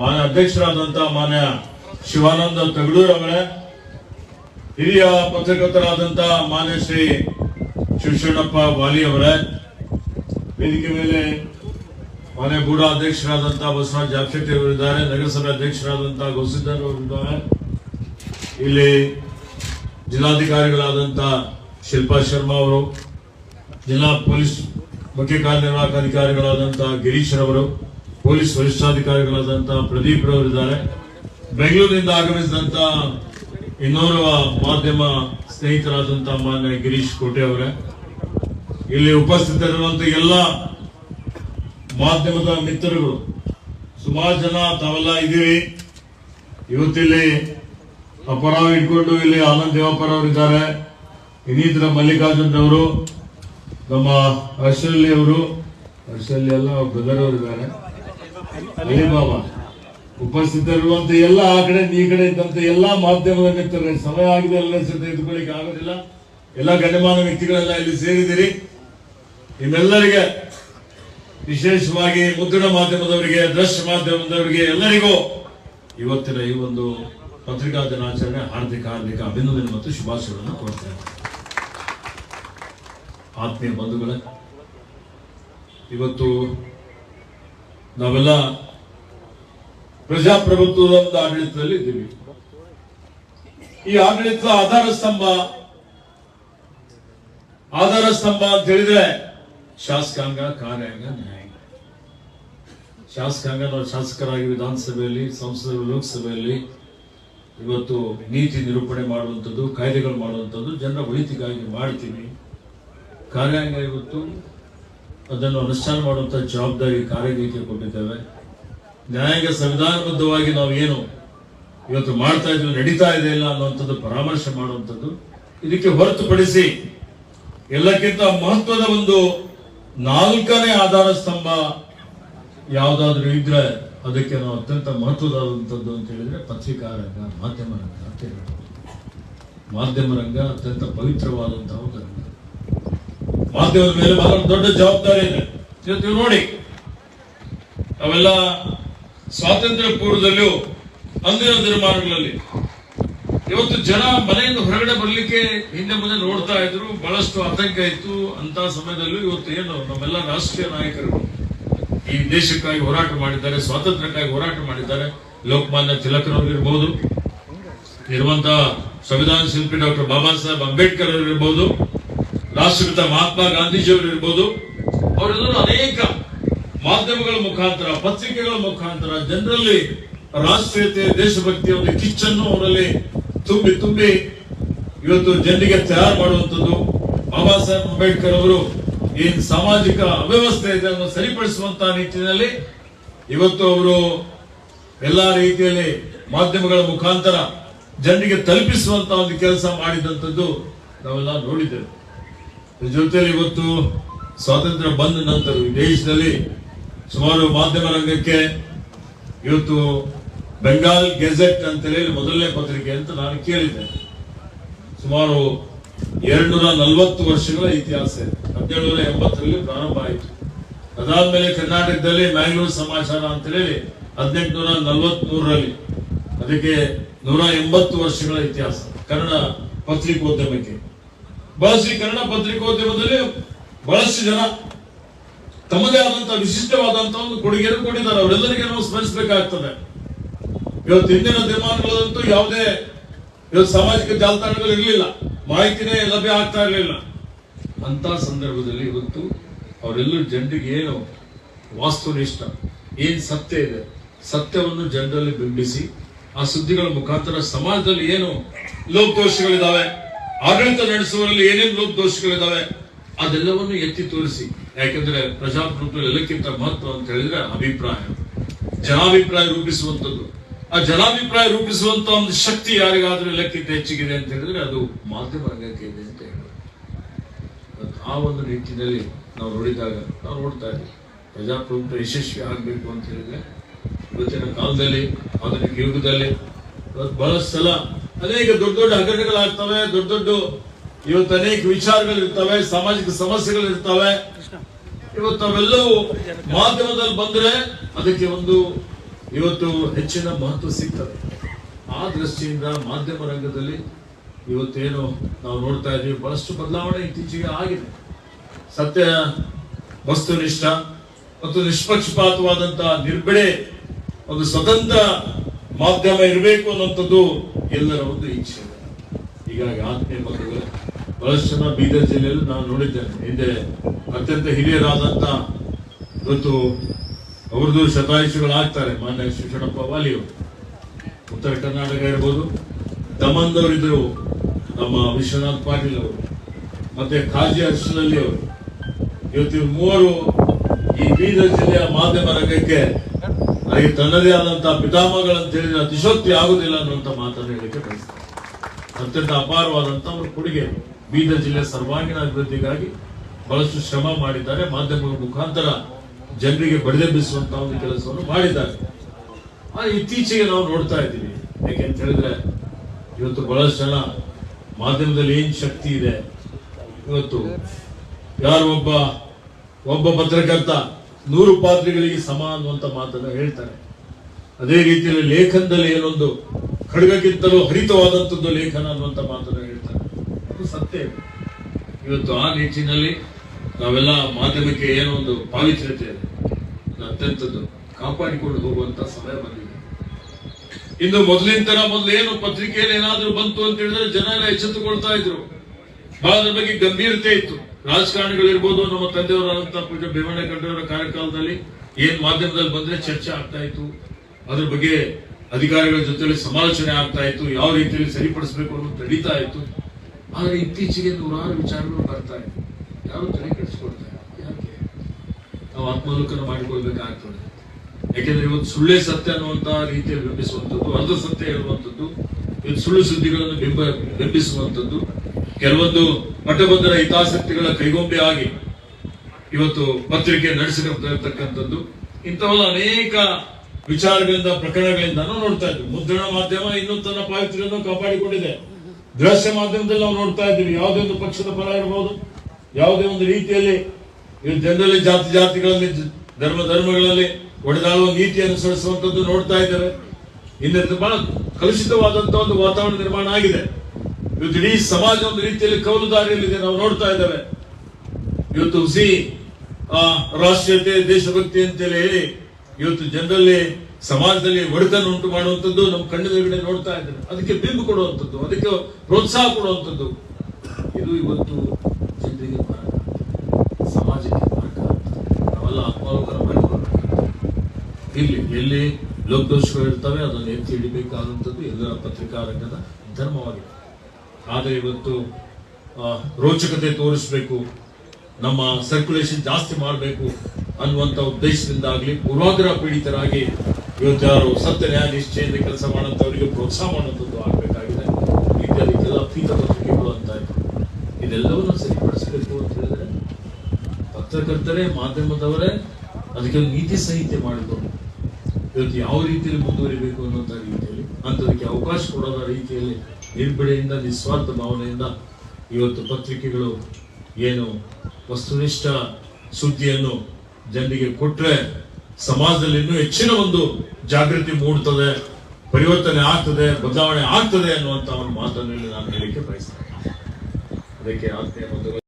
ಮಾನ್ಯ ಅಧ್ಯಕ್ಷರಾದಂತಹ ಮಾನ್ಯ ಶಿವಾನಂದ ತಗಡೂರ್ ಅವರೇ, ಹಿರಿಯ ಪತ್ರಕರ್ತರಾದಂತಹ ಮಾನ್ಯ ಶ್ರೀ ಶಿವಶರಣಪ್ಪ ಬಾಲಿ ಅವರೇ, ವೇದಿಕೆ ಮೇಲೆ ಮಾನ್ಯ ಗೂಢ ಅಧ್ಯಕ್ಷರಾದಂತಹ ಬಸವರಾಜ್ ಜಾಫೆಟ್ಟಿ ಅವರಿದ್ದಾರೆ ನಗರಸಭೆ ಅಧ್ಯಕ್ಷರಾದಂತಹ ಗೌಸಿದ್ದರ್ ಅವರಿದ್ದಾರೆ ಇಲ್ಲಿ ಜಿಲ್ಲಾಧಿಕಾರಿಗಳಾದಂತಹ ಶಿಲ್ಪಾ ಶರ್ಮಾ ಅವರು, ಜಿಲ್ಲಾ ಪೊಲೀಸ್ ಮುಖ್ಯ ಕಾರ್ಯನಿರ್ವಾಹಕ ಅಧಿಕಾರಿಗಳಾದಂತಹ ಗಿರೀಶ್ ರವರು ಪೊಲೀಸ್ ವರಿಷ್ಠಾಧಿಕಾರಿಗಳಾದಂತಹ ಪ್ರದೀಪ್ ರವರಿದ್ದಾರೆ. ಬೆಂಗಳೂರಿನಿಂದ ಆಗಮಿಸಿದಂತ ಇನ್ನೋರ್ವ ಮಾಧ್ಯಮ ಸ್ನೇಹಿತರಾದಂತಹ ಮಾನ್ಯ ಗಿರೀಶ್ ಕೋಟೆ ಅವರೇ, ಇಲ್ಲಿ ಉಪಸ್ಥಿತರಿರುವಂತ ಎಲ್ಲ ಮಾಧ್ಯಮದ ಮಿತ್ರರುಗಳು, ಸುಮಾರು ಜನ ತಾವೆಲ್ಲ ಇದ್ದೀವಿ ಇವತ್ತಿಲ್ಲಿ ಅಪರಾವ್ ಇಟ್ಕೊಂಡು ಇಲ್ಲಿ ಆನಂದ್ ದೇವಪ್ಪರ್ ಅವರಿದ್ದಾರೆ. ಇನ್ನಿತರ ಮಲ್ಲಿಕಾರ್ಜುನ್ ಅವರು ನಮ್ಮ ಹರ್ಷಲ್ಲಿ ಅವರು ಹರ್ಷಲ್ಲಿ ಎಲ್ಲ ಬ್ರದರ್ ಅವರಿದ್ದಾರೆ. ಉಪಸ್ಥಿತರಿರುವಂತ ಎಲ್ಲ ಆ ಕಡೆ ಈ ಕಡೆ ಇದ್ದಂತ ಎಲ್ಲಾ ಮಾಧ್ಯಮದ ಮಿತ್ರರೇ, ಸಮಯ ಆಗಿದೆ ಎಲ್ಲ ತೆಗೆದುಕೊಳ್ಳಿಕ್ಕೆ ಆಗೋದಿಲ್ಲ. ಎಲ್ಲ ಗಣ್ಯಮಾನ ವ್ಯಕ್ತಿಗಳೆಲ್ಲ ಇಲ್ಲಿ ಸೇರಿದಿರಿ ನಿಮ್ಮೆಲ್ಲರಿಗೆ ವಿಶೇಷವಾಗಿ ಮುದ್ರಣ ಮಾಧ್ಯಮದವರಿಗೆ ದೃಶ್ಯ ಮಾಧ್ಯಮದವರಿಗೆ ಎಲ್ಲರಿಗೂ ಇವತ್ತಿನ ಈ ಒಂದು ಪತ್ರಿಕಾ ದಿನಾಚರಣೆ ಹಾರ್ದಿಕ ಹಾರ್ದಿಕ ಅಭಿನಂದನೆ ಮತ್ತು ಶುಭಾಶಯಗಳನ್ನು ಕೊಡ್ತೇನೆ ಆತ್ಮೀಯ ಬಂಧುಗಳೇ, ಇವತ್ತು ನಾವೆಲ್ಲ ಪ್ರಜಾಪ್ರಭುತ್ವದ ಒಂದು ಆಡಳಿತದಲ್ಲಿ ಇದ್ದೀವಿ. ಈ ಆಡಳಿತದ ಆಧಾರ ಸ್ತಂಭ ಆಧಾರ ಸ್ತಂಭ ಅಂತ ಹೇಳಿದ್ರೆ ಶಾಸಕಾಂಗ, ಕಾರ್ಯಾಂಗ, ನ್ಯಾಯಾಂಗ. ಶಾಸಕಾಂಗ ನಾವು ಶಾಸಕರಾಗಿ ವಿಧಾನಸಭೆಯಲ್ಲಿ, ಸಂಸದರು ಲೋಕಸಭೆಯಲ್ಲಿ ಇವತ್ತು ನೀತಿ ನಿರೂಪಣೆ ಮಾಡುವಂಥದ್ದು, ಕಾಯ್ದೆಗಳು ಮಾಡುವಂಥದ್ದು, ಜನರ ಒಳಿತಿಗಾಗಿ ಮಾಡ್ತೀವಿ. ಕಾರ್ಯಾಂಗ ಇವತ್ತು ಅದನ್ನು ಅನುಷ್ಠಾನ ಮಾಡುವಂತ ಜವಾಬ್ದಾರಿ ಕಾರ್ಯನೀತಿ ಕೊಟ್ಟಿದ್ದೇವೆ. ನ್ಯಾಯಾಂಗ ಸಂವಿಧಾನಬದ್ಧವಾಗಿ ನಾವು ಏನು ಇವತ್ತು ಮಾಡ್ತಾ ಇದ್ವಿ ನಡೀತಾ ಇದೆ ಇಲ್ಲ ಅನ್ನುವಂಥದ್ದು ಪರಾಮರ್ಶೆ ಮಾಡುವಂಥದ್ದು ಇದಕ್ಕೆ ಹೊರತುಪಡಿಸಿ ಎಲ್ಲಕ್ಕಿಂತ ಮಹತ್ವದ ಒಂದು ನಾಲ್ಕನೇ ಆಧಾರ ಸ್ತಂಭ ಯಾವುದಾದ್ರೂ ಇದ್ರೆ ಅದಕ್ಕೆ ನಾವು ಅತ್ಯಂತ ಮಹತ್ವದಾದಂಥದ್ದು ಅಂತ ಹೇಳಿದ್ರೆ ಪತ್ರಿಕಾ ರಂಗ ಮಾಧ್ಯಮ ರಂಗ ಅಂತ ಹೇಳ್ಬೋದು. ಮಾಧ್ಯಮ ರಂಗ ಅತ್ಯಂತ ಪವಿತ್ರವಾದಂತಹ ಒಂದು ರಂಗ. ಮಾಧ್ಯಮದ ಮೇಲೆ ಬಹಳ ದೊಡ್ಡ ಜವಾಬ್ದಾರಿ ಇದೆ. ಇವತ್ತು ನೋಡಿ ಅವೆಲ್ಲ ಸ್ವಾತಂತ್ರ್ಯ ಪೂರ್ವದಲ್ಲೂ ಅಂದಿನ ದಿನಮಾನಗಳಲ್ಲಿ ಇವತ್ತು ಜನ ಮನೆಯಿಂದ ಹೊರಗಡೆ ಬರಲಿಕ್ಕೆ ಹಿಂದೆ ಮುಂದೆ ನೋಡ್ತಾ ಇದ್ರು, ಬಹಳಷ್ಟು ಆತಂಕ ಇತ್ತು. ಅಂತ ಸಮಯದಲ್ಲೂ ಇವತ್ತು ಏನು, ನಮ್ಮೆಲ್ಲ ರಾಷ್ಟ್ರೀಯ ನಾಯಕರು ಈ ದೇಶಕ್ಕಾಗಿ ಹೋರಾಟ ಮಾಡಿದ್ದಾರೆ, ಸ್ವಾತಂತ್ರ್ಯಕ್ಕಾಗಿ ಹೋರಾಟ ಮಾಡಿದ್ದಾರೆ. ಲೋಕಮಾನ್ಯ ತಿಲಕರವರಿರ್ಬೋದು ಇರುವಂತಹ ಇರುವಂತ ಸಂವಿಧಾನ ಶಿಲ್ಪಿ ಡಾಕ್ಟರ್ ಬಾಬಾ ಸಾಹೇಬ್ ಅಂಬೇಡ್ಕರ್ ಅವರು ಇರ್ಬೋದು. ರಾಷ್ಟ್ರಪಿತ ಮಹಾತ್ಮ ಗಾಂಧೀಜಿಯವರು ಇರ್ಬೋದು, ಅವರೆಲ್ಲರೂ ಅನೇಕ ಮಾಧ್ಯಮಗಳ ಮುಖಾಂತರ, ಪತ್ರಿಕೆಗಳ ಮುಖಾಂತರ, ಜನರಲ್ಲಿ ರಾಷ್ಟ್ರೀಯತೆ ದೇಶಭಕ್ತಿಯ ಒಂದು ಕಿಚ್ಚನ್ನು ಅವರಲ್ಲಿ ತುಂಬಿ ತುಂಬಿ ಇವತ್ತು ಜನರಿಗೆ ತಯಾರು ಮಾಡುವಂಥದ್ದು. ಬಾಬಾ ಸಾಹೇಬ್ ಅಂಬೇಡ್ಕರ್ ಅವರು ಏನ್ ಸಾಮಾಜಿಕ ಅವ್ಯವಸ್ಥೆ ಇದೆ ಅದನ್ನು ಸರಿಪಡಿಸುವಂತಹ ನಿಟ್ಟಿನಲ್ಲಿ ಇವತ್ತು ಅವರು ಎಲ್ಲಾ ರೀತಿಯಲ್ಲಿ ಮಾಧ್ಯಮಗಳ ಮುಖಾಂತರ ಜನರಿಗೆ ತಲುಪಿಸುವಂತಹ ಒಂದು ಕೆಲಸ ಮಾಡಿದಂಥದ್ದು ನಾವೆಲ್ಲ ನೋಡಿದ್ದೇವೆ. ಜೊತೆಯಲ್ಲಿ ಇವತ್ತು ಸ್ವಾತಂತ್ರ್ಯ ಬಂದ ನಂತರ ದೇಶದಲ್ಲಿ ಸುಮಾರು ಮಾಧ್ಯಮ ರಂಗಕ್ಕೆ ಇವತ್ತು ಬೆಂಗಾಲ್ ಗೆಜೆಟ್ ಅಂತ ಹೇಳಿ ಮೊದಲನೇ ಪತ್ರಿಕೆ ಅಂತ ನಾನು ಕೇಳಿದ್ದೆ. ಸುಮಾರು ಎರಡ್ನೂರ ನಲವತ್ತು ವರ್ಷಗಳ ಇತಿಹಾಸ ಇದೆ. ಹದಿನೇಳುನೂರ ಎಂಬತ್ತರಲ್ಲಿ ಪ್ರಾರಂಭ ಆಯಿತು. ಅದಾದ್ಮೇಲೆ ಕರ್ನಾಟಕದಲ್ಲಿ ಮ್ಯಾಂಗ್ಳೂರ್ ಸಮಾಚಾರ ಅಂತ ಹೇಳಿ ಹದಿನೆಂಟುನೂರ ನಲ್ವತ್ಮೂರರಲ್ಲಿ. ಅದಕ್ಕೆ ನೂರ ಎಂಬತ್ತು ವರ್ಷಗಳ ಇತಿಹಾಸ. ಕನ್ನಡ ಪತ್ರಿಕೋದ್ಯಮಕ್ಕೆ. ಈ ಕನ್ನಡ ಪತ್ರಿಕೋದ್ಯಮದಲ್ಲಿ ಬಹಳಷ್ಟು ಜನ ತಮ್ಮದೇ ಆದಂತಹ ವಿಶಿಷ್ಟವಾದಂತಹ ಒಂದು ಕೊಡುಗೆಯನ್ನು ಕೊಟ್ಟಿದ್ದಾರೆ. ಅವರೆಲ್ಲರಿಗೆ ನಾವು ಸ್ಮರಿಸಬೇಕಾಗ್ತದೆ. ಇವತ್ತು ಹಿಂದಿನ ದಿನಮಾನಗಳಂತೂ ಯಾವುದೇ ಇವತ್ತು ಸಾಮಾಜಿಕ ಜಾಲತಾಣಗಳು ಇರಲಿಲ್ಲ. ಮಾಹಿತಿನೇ ಲಭ್ಯ ಆಗ್ತಾ ಇರಲಿಲ್ಲ. ಅಂತ ಸಂದರ್ಭದಲ್ಲಿ ಇವತ್ತು ಅವರೆಲ್ಲರೂ ಜನರಿಗೆ ಏನು ವಾಸ್ತುನಿಷ್ಠ, ಏನು ಸತ್ಯ ಇದೆ? ಸತ್ಯವನ್ನು ಜನರಲ್ಲಿ ಬಿಂಬಿಸಿ, ಆ ಸುದ್ದಿಗಳ ಮುಖಾಂತರ ಸಮಾಜದಲ್ಲಿ ಏನು ಲೋಪದೋಷಗಳಿದಾವೆ? ಆಡಳಿತ ನಡೆಸುವಲ್ಲಿ ಏನೇನು ಲೋಪದೋಷಗಳಿದಾವೆ ಅದೆಲ್ಲವನ್ನು ಎತ್ತಿ ತೋರಿಸಿ. ಯಾಕೆಂದ್ರೆ ಪ್ರಜಾಪ್ರಭುತ್ವ ಎಲ್ಲಕ್ಕಿಂತ ಮಹತ್ವ ಅಂತ ಹೇಳಿದ್ರೆ ಅಭಿಪ್ರಾಯ. ಜನಾಭಿಪ್ರಾಯ ರೂಪಿಸುವಂತದ್ದು ಆ ಜನಾಭಿಪ್ರಾಯ ರೂಪಿಸುವಂತ ಒಂದು ಶಕ್ತಿ ಯಾರಿಗಾದ್ರೂ ಎಲ್ಲಕ್ಕಿಂತ ಹೆಚ್ಚಿಗಿದೆ ಅಂತ ಹೇಳಿದ್ರೆ ಅದು ಮಾಧ್ಯಮ ರಂಗಕ್ಕೆ ಇದೆ ಅಂತ ಹೇಳೋದು ಆ ಒಂದು ನಿಟ್ಟಿನಲ್ಲಿ ನಾವು ನೋಡಿದಾಗ, ನಾವು ನೋಡ್ತಾ ಇದ್ದೀವಿ. ಪ್ರಜಾಪ್ರಭುತ್ವ ಯಶಸ್ವಿ ಆಗಬೇಕು ಅಂತ ಹೇಳಿದ್ರೆ, ಇವತ್ತಿನ ಕಾಲದಲ್ಲಿ, ಆಧುನಿಕ ಯುಗದಲ್ಲಿ ಬಹಳ ಸಲ ಅನೇಕ ದೊಡ್ಡ ದೊಡ್ಡ ಹಗರಣಗಳಾಗ್ತವೆ, ದೊಡ್ಡ ದೊಡ್ಡ ಇವತ್ತು ಅನೇಕ ವಿಚಾರಗಳು ಇರ್ತವೆ ಸಾಮಾಜಿಕ ಸಮಸ್ಯೆಗಳು ಇರ್ತವೆ ಇವತ್ತು ಅವೆಲ್ಲವೂ ಮಾಧ್ಯಮದಲ್ಲಿ ಬಂದ್ರೆ ಅದಕ್ಕೆ ಒಂದು ಇವತ್ತು ಹೆಚ್ಚಿನ ಮಹತ್ವ ಸಿಗ್ತದೆ. ಆ ದೃಷ್ಟಿಯಿಂದ ಮಾಧ್ಯಮ ರಂಗದಲ್ಲಿ ಇವತ್ತೇನು ನಾವು ನೋಡ್ತಾ ಇದ್ದೀವಿ, ಬಹಳಷ್ಟು ಬದಲಾವಣೆ ಇತ್ತೀಚೆಗೆ ಆಗಿದೆ. ಸತ್ಯ, ವಸ್ತುನಿಷ್ಠ ಮತ್ತು ನಿಷ್ಪಕ್ಷಪಾತವಾದಂತಹ ನಿರ್ಬಿಡೆ ಒಂದು ಸ್ವತಂತ್ರ ಮಾಧ್ಯಮ ಇರಬೇಕು ಅನ್ನುವಂಥದ್ದು ಎಲ್ಲರ ಒಂದು ಇಚ್ಛೆ. ಹೀಗಾಗಿ ಆತ್ಮೀಯ ಬಂಧುಗಳು ಬಹಳಷ್ಟು ಜನ ಬೀದರ್ ಜಿಲ್ಲೆಯಲ್ಲಿ ನಾನು ನೋಡಿದ್ದೇನೆ. ಹಿಂದೆ ಅತ್ಯಂತ ಹಿರಿಯರಾದಂಥ ಇವತ್ತು ಅವ್ರದ್ದು ಶತಾಯುಷಿಗಳಾಗ್ತಾರೆ ಮಾನ್ಯ ಶಿಕ್ಷಣಪ್ಪ ವಾಲಿಯವರು. ಉತ್ತರ ಕರ್ನಾಟಕ ಇರ್ಬೋದು ದಮನ್ದವರಿದ್ದರು ನಮ್ಮ ವಿಶ್ವನಾಥ್ ಪಾಟೀಲ್ ಅವರು, ಮತ್ತೆ ಖಾಜಿ ಹರ್ಷದಲ್ಲಿ ಅವರು. ಇವತ್ತು ಇವ್ರು ಮೂವರು ಈ ಬೀದರ್ ಜಿಲ್ಲೆಯ ಮಾಧ್ಯಮ ರಂಗಕ್ಕೆ ಹಾಗೆ ತನ್ನದೇ ಆದಂತಹ ಪಿತಾಮಗಳಂತ ಹೇಳಿದ್ರೆ ಅತಿಶೋಕ್ತಿ ಆಗುದಿಲ್ಲ ಅನ್ನುವಂತ ಮಾತನ್ನು ಹೇಳಿಕೆ ಬಯಸ್ತಾರೆ. ಅತ್ಯಂತ ಅಪಾರವಾದಂತ ಅವರ ಕೊಡುಗೆ ಬೀದರ್ ಜಿಲ್ಲೆ ಸರ್ವಾಂಗೀಣ ಅಭಿವೃದ್ಧಿಗಾಗಿ ಬಹಳಷ್ಟು ಶ್ರಮ ಮಾಡಿದ್ದಾರೆ. ಮಾಧ್ಯಮಗಳ ಮುಖಾಂತರ ಜನರಿಗೆ ಬಡಿದೆಬ್ಬಿಸುವಂತಹ ಒಂದು ಕೆಲಸವನ್ನು ಮಾಡಿದ್ದಾರೆ. ಇತ್ತೀಚೆಗೆ ನಾವು ನೋಡ್ತಾ ಇದ್ದೀವಿ. ಯಾಕೆಂತ ಹೇಳಿದ್ರೆ ಇವತ್ತು ಬಹಳಷ್ಟು ಜನ ಮಾಧ್ಯಮದಲ್ಲಿ ಏನು ಶಕ್ತಿ ಇದೆ? ಇವತ್ತು ಯಾರು ಒಬ್ಬ ಒಬ್ಬ ಪತ್ರಕರ್ತ ನೂರು ಪಾತ್ರೆಗಳಿಗೆ ಸಮ ಅನ್ನುವಂತ ಮಾತನ್ನು ಹೇಳ್ತಾರೆ. ಅದೇ ರೀತಿಯಲ್ಲಿ ಲೇಖನದಲ್ಲಿ ಏನೊಂದು ಖಡ್ಗಕ್ಕಿಂತಲೂ ಹರಿತವಾದಂಥದ್ದು ಲೇಖನ ಅನ್ನುವಂತ ಮಾತನ್ನು ಹೇಳ್ತಾರೆ. ಅದು ಸತ್ಯ ಇವತ್ತು ಆ ನಿಟ್ಟಿನಲ್ಲಿ ನಾವೆಲ್ಲ ಮಾಧ್ಯಮಕ್ಕೆ ಏನೋ ಒಂದು ಪಾವಿತ್ರ್ಯತೆ ಇದೆ ಅತ್ಯಂತದ್ದು ಕಾಪಾಡಿಕೊಂಡು ಹೋಗುವಂತ ಸಮಯ ಬಂದಿದೆ. ಇಂದು ಮೊದಲಿನ ತರ ಮೊದಲು ಏನು ಪತ್ರಿಕೆಯಲ್ಲಿ ಏನಾದ್ರೂ ಬಂತು ಅಂತ ಹೇಳಿದ್ರೆ ಜನ ಎಲ್ಲ ಎಚ್ಚೆತ್ತುಕೊಳ್ತಾ ಇದ್ರು. ಬಹಳ ಬಗ್ಗೆ ಗಂಭೀರತೆ ಇತ್ತು. ರಾಜಕಾರಣಿಗಳಿರ್ಬೋದು ನಮ್ಮ ತಂದೆಯವರಾದಂತಹ ಪೂಜೆ ಭೀಮಣ್ಣಗೌಡರ ಕಾರ್ಯಕಾಲದಲ್ಲಿ ಏನ್ ಮಾಧ್ಯಮದಲ್ಲಿ ಬಂದ್ರೆ ಚರ್ಚೆ ಆಗ್ತಾ ಇತ್ತು, ಅದ್ರ ಬಗ್ಗೆ ಅಧಿಕಾರಿಗಳ ಜೊತೆಲಿ ಸಮಾಲೋಚನೆ ಆಗ್ತಾ ಇತ್ತು, ಯಾವ ರೀತಿಯಲ್ಲಿ ಸರಿಪಡಿಸಬೇಕು ಅನ್ನೋದು ನಡೀತಾ ಇತ್ತು. ಆದ್ರೆ ಇತ್ತೀಚೆಗೆ ನೂರಾರು ವಿಚಾರಗಳು ಬರ್ತಾ ಇತ್ತು ಯಾರು ತಲೆ ಕೆಡಿಸ್ಕೊಳ್ತಾ. ಯಾಕೆ? ನಾವು ಆತ್ಮಲೋಕನ ಮಾಡಿಕೊಳ್ಬೇಕಾಗ್ತದೆ. ಯಾಕೆಂದ್ರೆ ಇವತ್ತು ಸುಳ್ಳೇ ಸತ್ಯ ಅನ್ನುವಂತಹ ರೀತಿಯಲ್ಲಿ ಬಿಂಬಿಸುವಂಥದ್ದು ಅರ್ಧ ಸತ್ಯ ಹೇಳುವಂಥದ್ದು, ಇವತ್ತು ಸುಳ್ಳು ಸುದ್ದಿಗಳನ್ನು ಬಿಂಬ ಬಿಂಬಿಸುವಂಥದ್ದು. ಕೆಲವೊಂದು ಮಠಬಂಧರ ಹಿತಾಸಕ್ತಿಗಳ ಕೈಗೊಂಬೆ ಆಗಿ ಇವತ್ತು ಪತ್ರಿಕೆ ನಡೆಸಿರ್ತಕ್ಕಂಥದ್ದು ಇಂಥವೆಲ್ಲ ಅನೇಕ ವಿಚಾರಗಳಿಂದ, ಪ್ರಕರಣಗಳಿಂದ ನೋಡ್ತಾ ಇದ್ವಿ. ಮುದ್ರಣ ಮಾಧ್ಯಮ ಇನ್ನೂ ತನ್ನ ಪಾವಿತ್ರ್ಯವನ್ನು ಕಾಪಾಡಿಕೊಂಡಿದೆ. ದೃಶ್ಯ ಮಾಧ್ಯಮದಲ್ಲಿ ನಾವು ನೋಡ್ತಾ ಇದ್ದೀವಿ. ಯಾವುದೇ ಒಂದು ಪಕ್ಷದ ಪರ ಇರಬಹುದು ಯಾವುದೇ ಒಂದು ರೀತಿಯಲ್ಲಿ ಜನರಲ್ಲಿ ಜಾತಿ ಜಾತಿಗಳಲ್ಲಿ, ಧರ್ಮ ಧರ್ಮಗಳಲ್ಲಿ ಒಡೆದಾಳುವ ನೀತಿ ಅನುಸರಿಸುವಂತದ್ದು ನೋಡ್ತಾ ಇದ್ದಾರೆ. ಇನ್ನೊಂದು ಬಹಳ ಕಲುಷಿತವಾದಂತಹ ಒಂದು ವಾತಾವರಣ ನಿರ್ಮಾಣ ಆಗಿದೆ. ಇವತ್ತು ಇಡೀ ಸಮಾಜ ಒಂದು ರೀತಿಯಲ್ಲಿ ಕೌಲು ದಾರಿಯಲ್ಲಿದೆ ನಾವು ನೋಡ್ತಾ ಇದ್ದೇವೆ. ಇವತ್ತು ಸಿ ಆ, ರಾಷ್ಟ್ರೀಯತೆ, ದೇಶಭಕ್ತಿ ಅಂತೇಳಿ ಹೇಳಿ ಇವತ್ತು ಜನರಲ್ಲಿ, ಸಮಾಜದಲ್ಲಿ ಒಡಕನ್ನು ಉಂಟು ಮಾಡುವಂಥದ್ದು ನಮ್ಮ ಕಣ್ಣಿನ ನೋಡ್ತಾ ಇದ್ದಾರೆ ಅದಕ್ಕೆ ಬಿಂಬು ಕೊಡುವಂಥದ್ದು, ಅದಕ್ಕೆ ಪ್ರೋತ್ಸಾಹ ಕೊಡುವಂಥದ್ದು. ಇದು ಇವತ್ತು ಜನರಿಗೆ ಮಾರ್ಗ. ಸಮಾಜಕ್ಕೆ ನಾವೆಲ್ಲ ಆತ್ಮಾವಲೋಕನ ಮಾಡಿಕೊಳ್ಬೇಕು ಇಲ್ಲಿ, ಎಲ್ಲಿ ಲೋಕದೋಷಗಳು ಇರ್ತವೆ, ಅದನ್ನು ಎತ್ತಿ ಹಿಡಿಬೇಕಾದಂಥದ್ದು ಎಲ್ಲರ ಪತ್ರಿಕಾ ರಂಗದ ಧರ್ಮವಾಗಿದೆ. ಆದರೆ ಇವತ್ತು ರೋಚಕತೆ ತೋರಿಸಬೇಕು, ನಮ್ಮ ಸರ್ಕ್ಯುಲೇಷನ್ ಜಾಸ್ತಿ ಮಾಡಬೇಕು ಅನ್ನುವಂಥ ಉದ್ದೇಶದಿಂದಾಗಲಿ ಪೂರ್ವಾಗ್ರಹ ಪೀಡಿತರಾಗಿ ಇವತ್ತು ಯಾರು ಸತ್ಯ ನ್ಯಾಯ ನಿಶ್ಚಯದ ಕೆಲಸ ಮಾಡುವಂಥವರಿಗೆ ಪ್ರೋತ್ಸಾಹ ಮಾಡುವಂಥದ್ದು ಆಗಬೇಕಾಗಿದೆ. ಇದಕ್ಕೆಲ್ಲ ಅತೀತ ಪತ್ರಿಕೆಗಳು ಅಂತ ಇದೆಲ್ಲವನ್ನು ಸರಿಪಡಿಸಬೇಕು ಅಂತ ಹೇಳಿದ್ರೆ ಪತ್ರಕರ್ತರೇ, ಮಾಧ್ಯಮದವರೇ ಅದಕ್ಕೆ ಒಂದು ನೀತಿ ಸಂಹಿತೆ ಮಾಡಿಕೊಂಡು ಇವತ್ತು ಯಾವ ರೀತಿಯಲ್ಲಿ ಮುಂದುವರಿಬೇಕು ಅನ್ನುವಂಥ ರೀತಿಯಲ್ಲಿ, ಅಂಥದಕ್ಕೆ ಅವಕಾಶ ಕೊಡೋದ ರೀತಿಯಲ್ಲಿ ನಿರ್ಬಿಡೆಯಿಂದ ನಿಸ್ವಾರ್ಥ ಭಾವನೆಯಿಂದ ಇವತ್ತು ಪತ್ರಿಕೆಗಳು ಏನು ವಸ್ತುನಿಷ್ಠ ಸುದ್ದಿಯನ್ನು ಜನರಿಗೆ ಕೊಟ್ಟರೆ ಸಮಾಜದಲ್ಲಿ ಇನ್ನೂ ಹೆಚ್ಚಿನ ಒಂದು ಜಾಗೃತಿ ಮೂಡ್ತದೆ, ಪರಿವರ್ತನೆ ಆಗ್ತದೆ, ಬದಲಾವಣೆ ಆಗ್ತದೆ ಅನ್ನುವಂಥ ಒಂದು ಮಾತನ್ನು ನಾನು ಹೇಳಲಿಕ್ಕೆ ಬಯಸ್ತೇನೆ. ಅದಕ್ಕೆ ಆತ್ಮೀಯ ಬಂಧುಗಳು